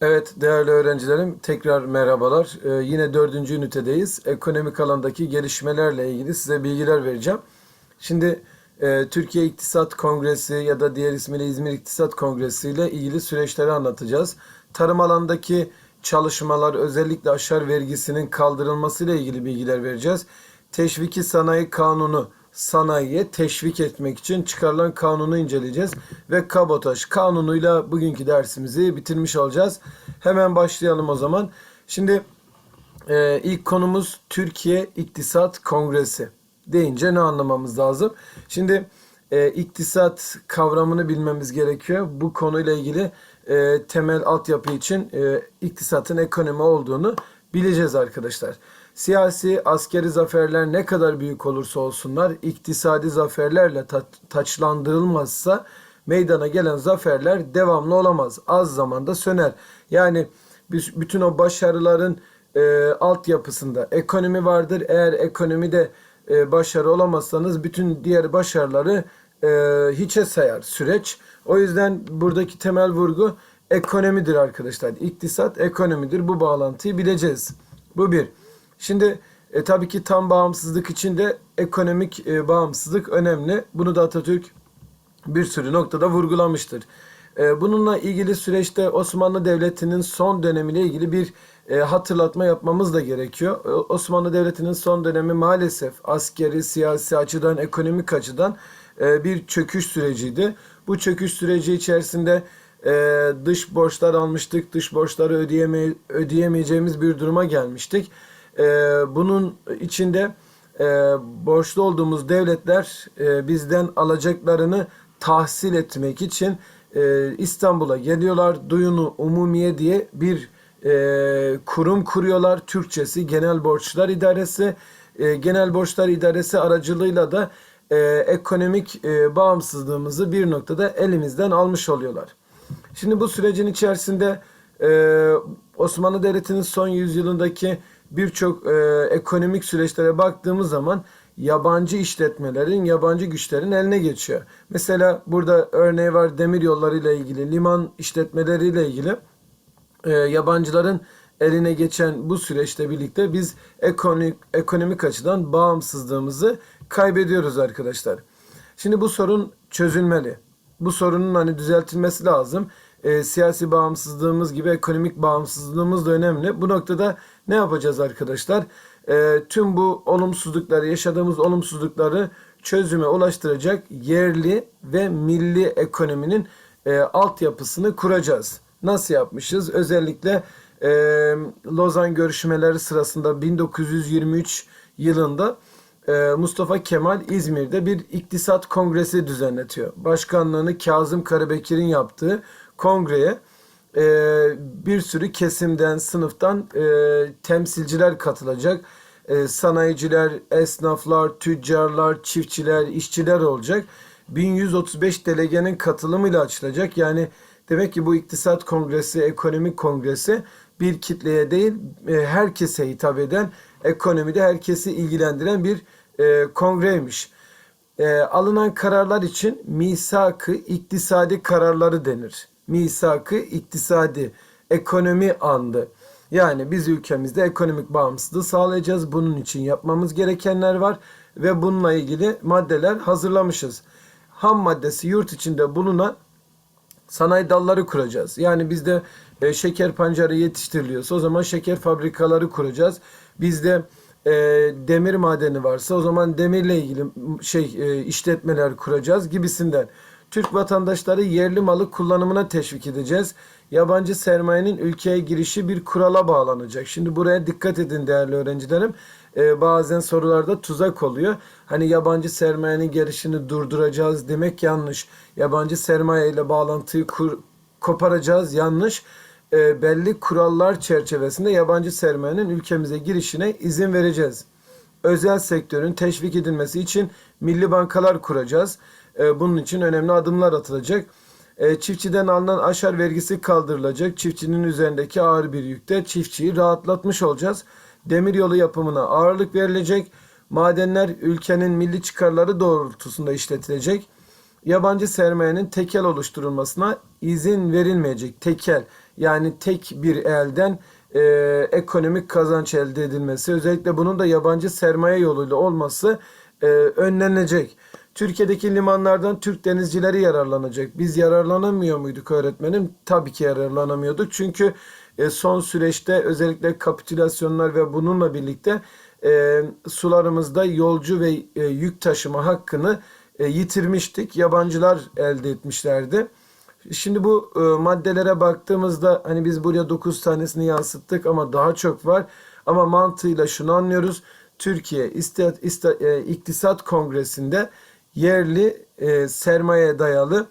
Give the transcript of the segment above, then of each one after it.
Evet değerli öğrencilerim tekrar merhabalar. Ee, yine dördüncü ünitedeyiz. Ekonomik alandaki gelişmelerle ilgili size bilgiler vereceğim. Şimdi e, Türkiye İktisat Kongresi ya da diğer ismiyle İzmir İktisat Kongresi ile ilgili süreçleri anlatacağız. Tarım alandaki çalışmalar özellikle aşar vergisinin kaldırılması ile ilgili bilgiler vereceğiz. Teşviki Sanayi Kanunu sanayiye teşvik etmek için çıkarılan kanunu inceleyeceğiz ve kabotaj kanunuyla bugünkü dersimizi bitirmiş olacağız. Hemen başlayalım o zaman. Şimdi e, ilk konumuz Türkiye İktisat Kongresi deyince ne anlamamız lazım? Şimdi e, iktisat kavramını bilmemiz gerekiyor. Bu konuyla ilgili e, temel altyapı için e, iktisatın ekonomi olduğunu bileceğiz arkadaşlar. Siyasi, askeri zaferler ne kadar büyük olursa olsunlar iktisadi zaferlerle ta- taçlandırılmazsa meydana gelen zaferler devamlı olamaz. Az zamanda söner. Yani bütün o başarıların e, altyapısında ekonomi vardır. Eğer ekonomide e, başarı olamazsanız bütün diğer başarıları e, hiçe sayar süreç. O yüzden buradaki temel vurgu ekonomidir arkadaşlar. İktisat ekonomidir. Bu bağlantıyı bileceğiz. Bu bir. Şimdi e, tabii ki tam bağımsızlık için de ekonomik e, bağımsızlık önemli. Bunu da Atatürk bir sürü noktada vurgulamıştır. E, bununla ilgili süreçte Osmanlı Devleti'nin son dönemiyle ilgili bir e, hatırlatma yapmamız da gerekiyor. E, Osmanlı Devleti'nin son dönemi maalesef askeri, siyasi açıdan, ekonomik açıdan e, bir çöküş süreciydi. Bu çöküş süreci içerisinde e, dış borçlar almıştık, dış borçları ödeyeme, ödeyemeyeceğimiz bir duruma gelmiştik. E, bunun içinde e, borçlu olduğumuz devletler e, bizden alacaklarını tahsil etmek için e, İstanbul'a geliyorlar. Duyunu Umumiye diye bir e, kurum kuruyorlar. Türkçesi Genel Borçlar İdaresi. E, Genel Borçlar İdaresi aracılığıyla da e, ekonomik e, bağımsızlığımızı bir noktada elimizden almış oluyorlar. Şimdi bu sürecin içerisinde e, Osmanlı Devleti'nin son yüzyılındaki birçok e, ekonomik süreçlere baktığımız zaman yabancı işletmelerin, yabancı güçlerin eline geçiyor. Mesela burada örneği var demir yolları ile ilgili, liman işletmeleri ile ilgili e, yabancıların eline geçen bu süreçte birlikte biz ekonomik, ekonomik açıdan bağımsızlığımızı kaybediyoruz arkadaşlar. Şimdi bu sorun çözülmeli. Bu sorunun hani düzeltilmesi lazım. E, siyasi bağımsızlığımız gibi ekonomik bağımsızlığımız da önemli. Bu noktada ne yapacağız arkadaşlar? E, tüm bu olumsuzlukları, yaşadığımız olumsuzlukları çözüme ulaştıracak yerli ve milli ekonominin e, altyapısını kuracağız. Nasıl yapmışız? Özellikle e, Lozan görüşmeleri sırasında 1923 yılında e, Mustafa Kemal İzmir'de bir iktisat kongresi düzenletiyor. Başkanlığını Kazım Karabekir'in yaptığı kongreye e, bir sürü kesimden, sınıftan e, temsilciler katılacak. E, sanayiciler, esnaflar, tüccarlar, çiftçiler, işçiler olacak. 1135 delegenin katılımıyla açılacak. Yani demek ki bu iktisat kongresi, ekonomik kongresi bir kitleye değil e, herkese hitap eden, ekonomide herkesi ilgilendiren bir e, kongreymiş. E, alınan kararlar için misak-ı iktisadi kararları denir. Misak-ı iktisadi ekonomi andı. Yani biz ülkemizde ekonomik bağımsızlığı sağlayacağız. Bunun için yapmamız gerekenler var ve bununla ilgili maddeler hazırlamışız. Ham maddesi yurt içinde bulunan sanayi dalları kuracağız. Yani bizde e, şeker pancarı yetiştiriliyorsa o zaman şeker fabrikaları kuracağız. Bizde e, demir madeni varsa o zaman demirle ilgili şey e, işletmeler kuracağız gibisinden. Türk vatandaşları yerli malı kullanımına teşvik edeceğiz. Yabancı sermayenin ülkeye girişi bir kurala bağlanacak. Şimdi buraya dikkat edin değerli öğrencilerim. Ee, bazen sorularda tuzak oluyor. Hani yabancı sermayenin gelişini durduracağız demek yanlış. Yabancı sermaye ile bağlantıyı kur, koparacağız yanlış. Ee, belli kurallar çerçevesinde yabancı sermayenin ülkemize girişine izin vereceğiz özel sektörün teşvik edilmesi için milli bankalar kuracağız. E, bunun için önemli adımlar atılacak. E, çiftçiden alınan aşar vergisi kaldırılacak. Çiftçinin üzerindeki ağır bir yükte çiftçiyi rahatlatmış olacağız. Demiryolu yapımına ağırlık verilecek. Madenler ülkenin milli çıkarları doğrultusunda işletilecek. Yabancı sermayenin tekel oluşturulmasına izin verilmeyecek tekel yani tek bir elden e, ekonomik kazanç elde edilmesi özellikle bunun da yabancı sermaye yoluyla olması e, önlenecek. Türkiye'deki limanlardan Türk denizcileri yararlanacak. Biz yararlanamıyor muyduk öğretmenim? Tabii ki yararlanamıyorduk. Çünkü e, son süreçte özellikle kapitülasyonlar ve bununla birlikte e, sularımızda yolcu ve e, yük taşıma hakkını e, yitirmiştik. Yabancılar elde etmişlerdi. Şimdi bu e, maddelere baktığımızda hani biz buraya 9 tanesini yansıttık ama daha çok var. Ama mantığıyla şunu anlıyoruz. Türkiye İstat, İsta- e, İktisat Kongresi'nde yerli e, sermaye dayalı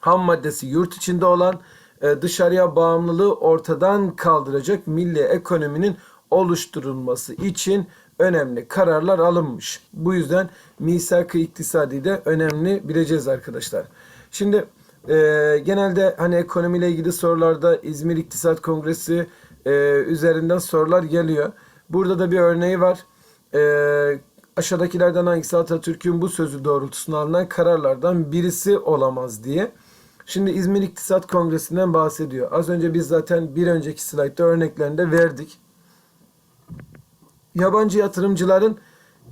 ham maddesi yurt içinde olan e, dışarıya bağımlılığı ortadan kaldıracak milli ekonominin oluşturulması için önemli kararlar alınmış. Bu yüzden misak-ı iktisadi de önemli bileceğiz arkadaşlar. Şimdi e, genelde hani ekonomiyle ilgili sorularda İzmir İktisat Kongresi e, üzerinden sorular geliyor. Burada da bir örneği var. E, aşağıdakilerden hangisi Atatürk'ün bu sözü doğrultusunda alınan kararlardan birisi olamaz diye. Şimdi İzmir İktisat Kongresi'nden bahsediyor. Az önce biz zaten bir önceki slaytta örneklerinde verdik. Yabancı yatırımcıların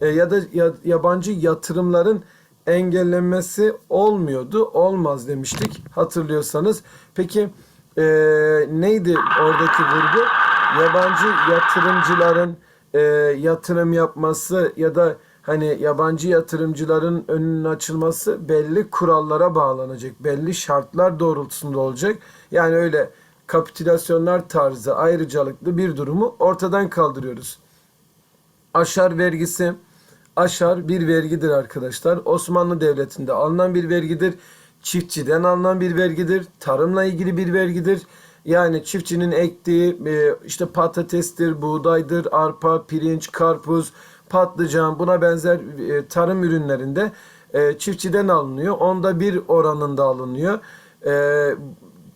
e, ya da ya- yabancı yatırımların engellenmesi olmuyordu. Olmaz demiştik hatırlıyorsanız. Peki e, neydi oradaki vurgu? Yabancı yatırımcıların e, yatırım yapması ya da hani yabancı yatırımcıların önünün açılması belli kurallara bağlanacak. Belli şartlar doğrultusunda olacak. Yani öyle kapitülasyonlar tarzı ayrıcalıklı bir durumu ortadan kaldırıyoruz. Aşar vergisi aşar bir vergidir arkadaşlar. Osmanlı Devleti'nde alınan bir vergidir. Çiftçiden alınan bir vergidir. Tarımla ilgili bir vergidir. Yani çiftçinin ektiği e, işte patatestir, buğdaydır, arpa, pirinç, karpuz, patlıcan buna benzer e, tarım ürünlerinde e, çiftçiden alınıyor. Onda bir oranında alınıyor.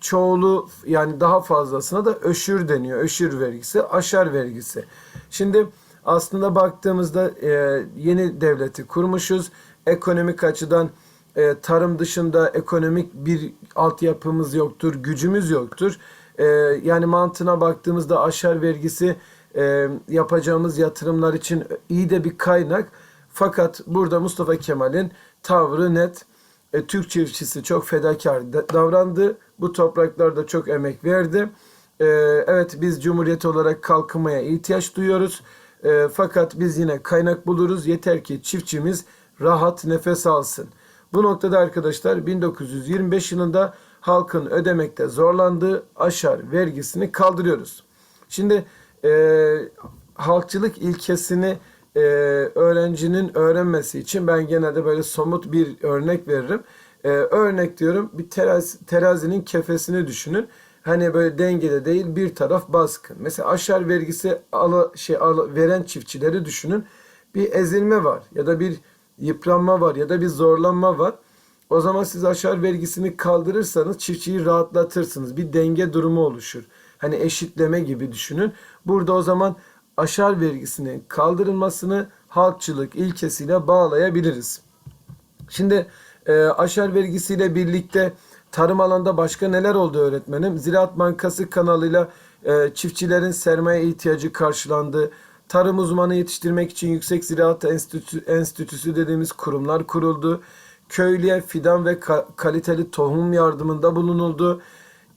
Çoğulu yani daha fazlasına da öşür deniyor. Öşür vergisi, aşar vergisi. Şimdi aslında baktığımızda e, yeni devleti kurmuşuz. Ekonomik açıdan e, tarım dışında ekonomik bir altyapımız yoktur, gücümüz yoktur. E, yani mantığına baktığımızda aşar vergisi e, yapacağımız yatırımlar için iyi de bir kaynak. Fakat burada Mustafa Kemal'in tavrı net. E, Türk çiftçisi çok fedakar da- davrandı. Bu topraklarda çok emek verdi. E, evet biz cumhuriyet olarak kalkınmaya ihtiyaç duyuyoruz. E, fakat biz yine kaynak buluruz. Yeter ki çiftçimiz rahat nefes alsın. Bu noktada arkadaşlar 1925 yılında halkın ödemekte zorlandığı aşar vergisini kaldırıyoruz. Şimdi e, halkçılık ilkesini e, öğrencinin öğrenmesi için ben genelde böyle somut bir örnek veririm. E, örnek diyorum bir terazi, terazinin kefesini düşünün. Hani böyle dengede değil bir taraf baskın. Mesela aşar vergisi alı, şey alı, veren çiftçileri düşünün. Bir ezilme var ya da bir yıpranma var ya da bir zorlanma var. O zaman siz aşar vergisini kaldırırsanız çiftçiyi rahatlatırsınız. Bir denge durumu oluşur. Hani eşitleme gibi düşünün. Burada o zaman aşar vergisinin kaldırılmasını halkçılık ilkesiyle bağlayabiliriz. Şimdi e, aşar vergisiyle birlikte tarım alanda başka neler oldu öğretmenim? Ziraat Bankası kanalıyla e, çiftçilerin sermaye ihtiyacı karşılandı. Tarım uzmanı yetiştirmek için Yüksek Ziraat Enstitü, Enstitüsü dediğimiz kurumlar kuruldu. Köylüye fidan ve ka- kaliteli tohum yardımında bulunuldu.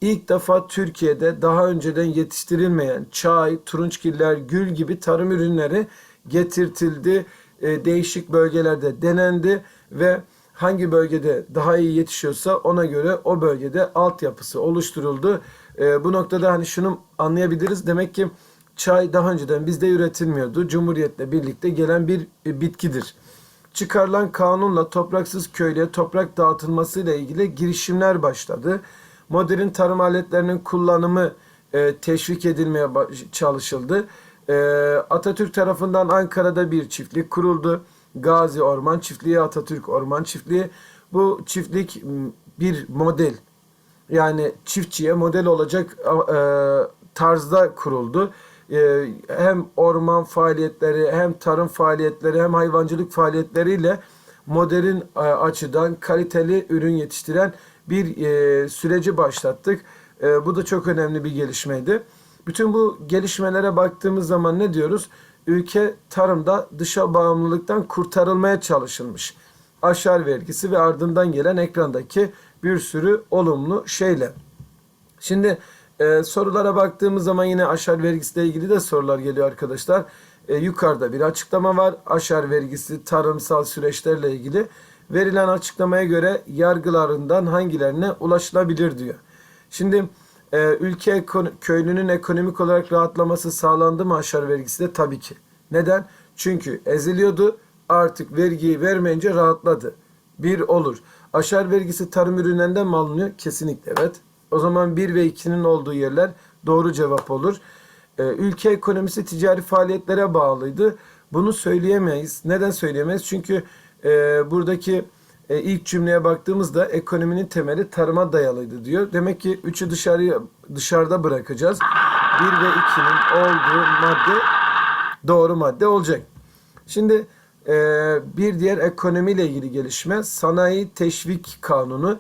İlk defa Türkiye'de daha önceden yetiştirilmeyen çay, turunçgiller, gül gibi tarım ürünleri getirtildi. E, değişik bölgelerde denendi ve hangi bölgede daha iyi yetişiyorsa ona göre o bölgede altyapısı oluşturuldu. E, bu noktada hani şunu anlayabiliriz. Demek ki çay daha önceden bizde üretilmiyordu. Cumhuriyetle birlikte gelen bir e, bitkidir. Çıkarılan kanunla topraksız köylüye toprak dağıtılmasıyla ilgili girişimler başladı. Modern tarım aletlerinin kullanımı e, teşvik edilmeye çalışıldı. E, Atatürk tarafından Ankara'da bir çiftlik kuruldu. Gazi Orman Çiftliği, Atatürk Orman Çiftliği. Bu çiftlik bir model yani çiftçiye model olacak e, tarzda kuruldu. E, hem orman faaliyetleri hem tarım faaliyetleri hem hayvancılık faaliyetleriyle modern e, açıdan kaliteli ürün yetiştiren bir e, süreci başlattık. E, bu da çok önemli bir gelişmeydi. Bütün bu gelişmelere baktığımız zaman ne diyoruz? Ülke tarımda dışa bağımlılıktan kurtarılmaya çalışılmış. Aşar vergisi ve ardından gelen ekrandaki bir sürü olumlu şeyle. Şimdi e, sorulara baktığımız zaman yine aşar vergisiyle ilgili de sorular geliyor arkadaşlar. E, yukarıda bir açıklama var. Aşar vergisi tarımsal süreçlerle ilgili. Verilen açıklamaya göre yargılarından hangilerine ulaşılabilir diyor. Şimdi e, ülke köylünün ekonomik olarak rahatlaması sağlandı mı aşar vergisi de tabii ki. Neden? Çünkü eziliyordu artık vergiyi vermeyince rahatladı. Bir olur. Aşar vergisi tarım ürünlerinden mi alınıyor? Kesinlikle evet. O zaman 1 ve 2'nin olduğu yerler doğru cevap olur. Ee, ülke ekonomisi ticari faaliyetlere bağlıydı. Bunu söyleyemeyiz. Neden söyleyemeyiz? Çünkü e, buradaki e, ilk cümleye baktığımızda ekonominin temeli tarıma dayalıydı diyor. Demek ki 3'ü dışarıya dışarıda bırakacağız. 1 ve 2'nin olduğu madde doğru madde olacak. Şimdi e, bir diğer ekonomiyle ilgili gelişme sanayi teşvik kanunu.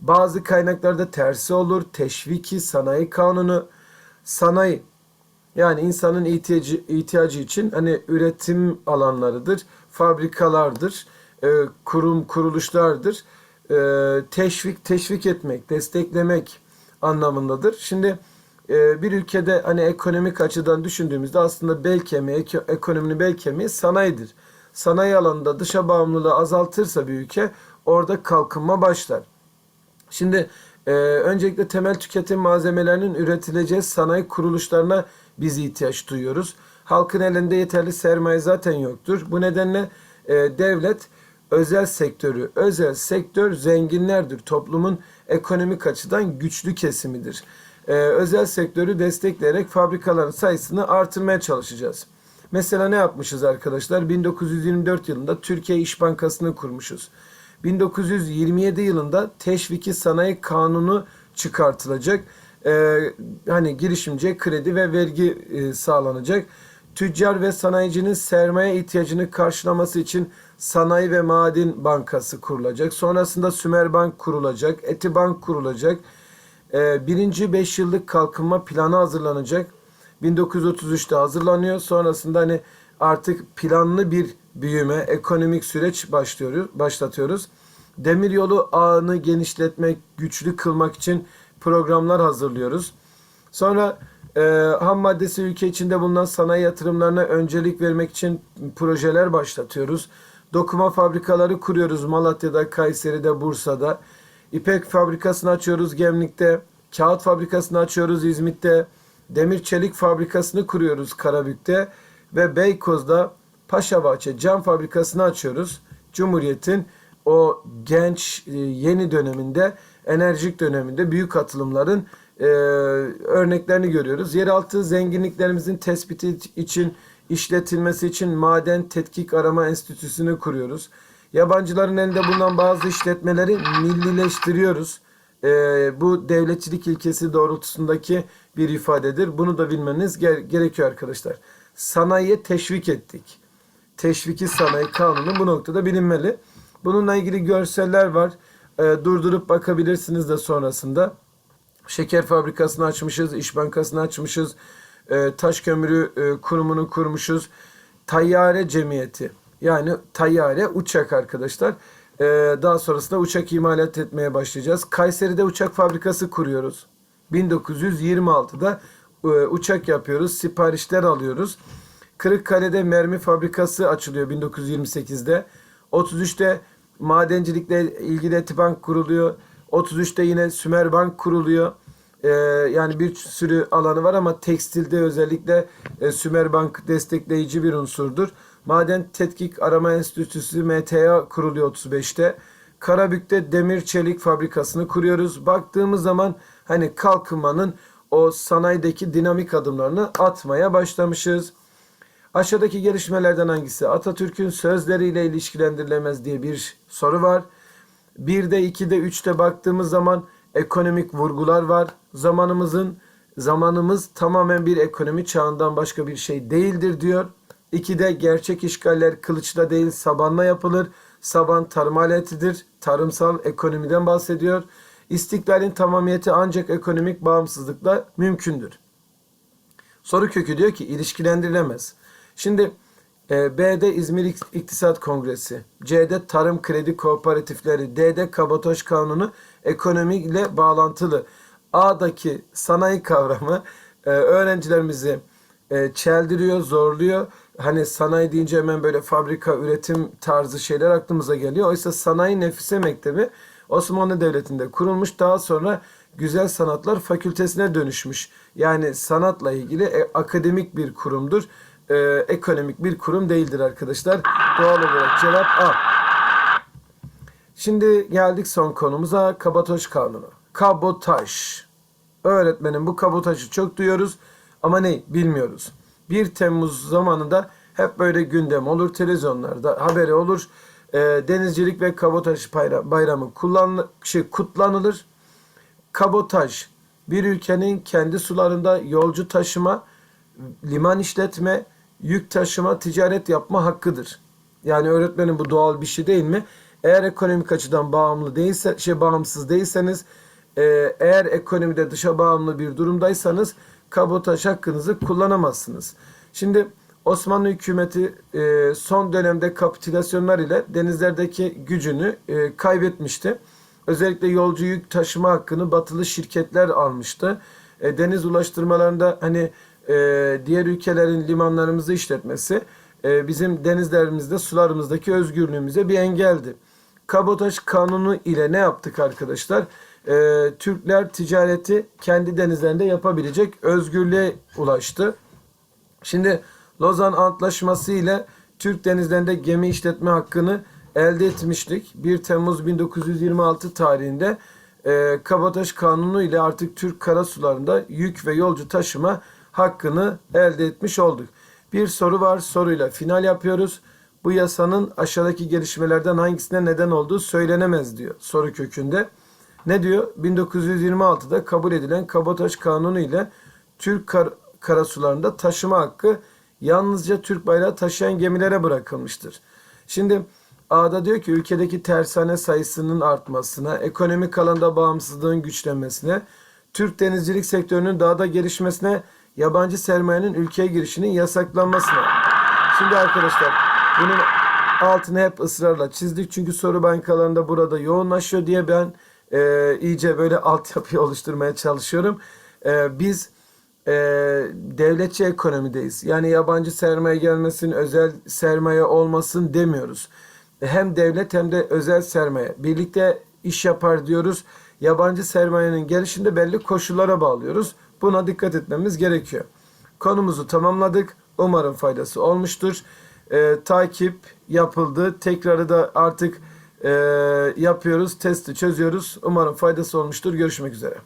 Bazı kaynaklarda tersi olur. Teşviki sanayi kanunu. Sanayi yani insanın ihtiyacı, ihtiyacı için hani üretim alanlarıdır, fabrikalardır, e, kurum kuruluşlardır. E, teşvik teşvik etmek, desteklemek anlamındadır. Şimdi e, bir ülkede hani ekonomik açıdan düşündüğümüzde aslında bel kemiği, eko- ekonominin bel kemiği sanayidir. Sanayi alanında dışa bağımlılığı azaltırsa bir ülke orada kalkınma başlar. Şimdi e, öncelikle temel tüketim malzemelerinin üretileceği sanayi kuruluşlarına biz ihtiyaç duyuyoruz. Halkın elinde yeterli sermaye zaten yoktur. Bu nedenle e, devlet özel sektörü, özel sektör zenginlerdir. Toplumun ekonomik açıdan güçlü kesimidir. E, özel sektörü destekleyerek fabrikaların sayısını artırmaya çalışacağız. Mesela ne yapmışız arkadaşlar? 1924 yılında Türkiye İş Bankası'nı kurmuşuz. 1927 yılında Teşviki Sanayi Kanunu çıkartılacak. Ee, hani girişimciye kredi ve vergi e, sağlanacak. Tüccar ve sanayicinin sermaye ihtiyacını karşılaması için Sanayi ve Maden Bankası kurulacak. Sonrasında Sümerbank kurulacak, Etibank kurulacak. Ee, birinci 5 yıllık kalkınma planı hazırlanacak. 1933'te hazırlanıyor. Sonrasında hani artık planlı bir büyüme, ekonomik süreç başlıyoruz, başlatıyoruz. Demiryolu ağını genişletmek, güçlü kılmak için programlar hazırlıyoruz. Sonra e, ham maddesi ülke içinde bulunan sanayi yatırımlarına öncelik vermek için projeler başlatıyoruz. Dokuma fabrikaları kuruyoruz Malatya'da, Kayseri'de, Bursa'da. İpek fabrikasını açıyoruz Gemlik'te. Kağıt fabrikasını açıyoruz İzmit'te. Demir çelik fabrikasını kuruyoruz Karabük'te. Ve Beykoz'da Paşabahçe cam fabrikasını açıyoruz. Cumhuriyet'in o genç e, yeni döneminde, enerjik döneminde büyük atılımların e, örneklerini görüyoruz. Yeraltı zenginliklerimizin tespiti için, işletilmesi için Maden Tetkik Arama Enstitüsü'nü kuruyoruz. Yabancıların elinde bulunan bazı işletmeleri millileştiriyoruz. E, bu devletçilik ilkesi doğrultusundaki bir ifadedir. Bunu da bilmeniz ger- gerekiyor arkadaşlar. Sanayiye teşvik ettik. Teşviki sanayi kanunu bu noktada bilinmeli. Bununla ilgili görseller var. E, durdurup bakabilirsiniz de sonrasında. Şeker fabrikasını açmışız, İş Bankası'nı açmışız, e, taş kömürü e, kurumunu kurmuşuz. Tayyare Cemiyeti yani tayyare uçak arkadaşlar. E, daha sonrasında uçak imalat etmeye başlayacağız. Kayseri'de uçak fabrikası kuruyoruz. 1926'da e, uçak yapıyoruz, siparişler alıyoruz. Kırıkkale'de mermi fabrikası açılıyor 1928'de. 33'te madencilikle ilgili Etibank kuruluyor. 33'te yine Sümerbank kuruluyor. Ee, yani bir sürü alanı var ama tekstilde özellikle e, Sümerbank destekleyici bir unsurdur. Maden Tetkik Arama Enstitüsü MTA kuruluyor 35'te. Karabük'te demir çelik fabrikasını kuruyoruz. Baktığımız zaman hani kalkınmanın o sanayideki dinamik adımlarını atmaya başlamışız. Aşağıdaki gelişmelerden hangisi Atatürk'ün sözleriyle ilişkilendirilemez diye bir soru var. 1'de, 2'de, 3'te baktığımız zaman ekonomik vurgular var. Zamanımızın zamanımız tamamen bir ekonomi çağından başka bir şey değildir diyor. 2'de gerçek işgaller kılıçla değil sabanla yapılır. Saban tarım aletidir. Tarımsal ekonomiden bahsediyor. İstiklalin tamamiyeti ancak ekonomik bağımsızlıkla mümkündür. Soru kökü diyor ki ilişkilendirilemez. Şimdi B'de İzmir İk- İktisat Kongresi, C'de Tarım Kredi Kooperatifleri, D'de Kabotaj Kanunu ekonomiyle bağlantılı. A'daki sanayi kavramı e, öğrencilerimizi e, çeldiriyor, zorluyor. Hani sanayi deyince hemen böyle fabrika, üretim tarzı şeyler aklımıza geliyor. Oysa Sanayi Nefise Mektebi Osmanlı Devleti'nde kurulmuş. Daha sonra Güzel Sanatlar Fakültesine dönüşmüş. Yani sanatla ilgili e, akademik bir kurumdur. E, ekonomik bir kurum değildir arkadaşlar. Doğal olarak cevap A. Şimdi geldik son konumuza kabotaj kanunu. Kabotaj. Öğretmenim bu kabotajı çok duyuyoruz ama ne bilmiyoruz. 1 Temmuz zamanında hep böyle gündem olur televizyonlarda haberi olur. E, denizcilik ve kabotaj bayra- bayramı kullan şey, kutlanılır. Kabotaj bir ülkenin kendi sularında yolcu taşıma, liman işletme, yük taşıma, ticaret yapma hakkıdır. Yani öğretmenin bu doğal bir şey değil mi? Eğer ekonomik açıdan bağımlı değilse, şey bağımsız değilseniz, e, eğer ekonomide dışa bağımlı bir durumdaysanız kabotaj hakkınızı kullanamazsınız. Şimdi Osmanlı hükümeti e, son dönemde kapitülasyonlar ile denizlerdeki gücünü e, kaybetmişti. Özellikle yolcu yük taşıma hakkını batılı şirketler almıştı. E, deniz ulaştırmalarında hani e, diğer ülkelerin limanlarımızı işletmesi e, bizim denizlerimizde sularımızdaki özgürlüğümüze bir engeldi. Kabotaj kanunu ile ne yaptık arkadaşlar? E, Türkler ticareti kendi denizlerinde yapabilecek özgürlüğe ulaştı. Şimdi Lozan Antlaşması ile Türk denizlerinde gemi işletme hakkını elde etmiştik. 1 Temmuz 1926 tarihinde e, Kabotaj Kanunu ile artık Türk karasularında yük ve yolcu taşıma hakkını elde etmiş olduk. Bir soru var. Soruyla final yapıyoruz. Bu yasanın aşağıdaki gelişmelerden hangisine neden olduğu söylenemez diyor soru kökünde. Ne diyor? 1926'da kabul edilen Kabotaj Kanunu ile Türk kar- karasularında taşıma hakkı yalnızca Türk bayrağı taşıyan gemilere bırakılmıştır. Şimdi A'da diyor ki ülkedeki tersane sayısının artmasına, ekonomik alanda bağımsızlığın güçlenmesine, Türk denizcilik sektörünün daha da gelişmesine, yabancı sermayenin ülkeye girişinin yasaklanmasına. Şimdi arkadaşlar bunun altını hep ısrarla çizdik. Çünkü soru bankalarında burada yoğunlaşıyor diye ben e, iyice böyle altyapı oluşturmaya çalışıyorum. E, biz e, devletçi ekonomideyiz. Yani yabancı sermaye gelmesin, özel sermaye olmasın demiyoruz. Hem devlet hem de özel sermaye birlikte iş yapar diyoruz. Yabancı sermayenin gelişinde belli koşullara bağlıyoruz. Buna dikkat etmemiz gerekiyor. Konumuzu tamamladık. Umarım faydası olmuştur. E, takip yapıldı. Tekrarı da artık e, yapıyoruz. Testi çözüyoruz. Umarım faydası olmuştur. Görüşmek üzere.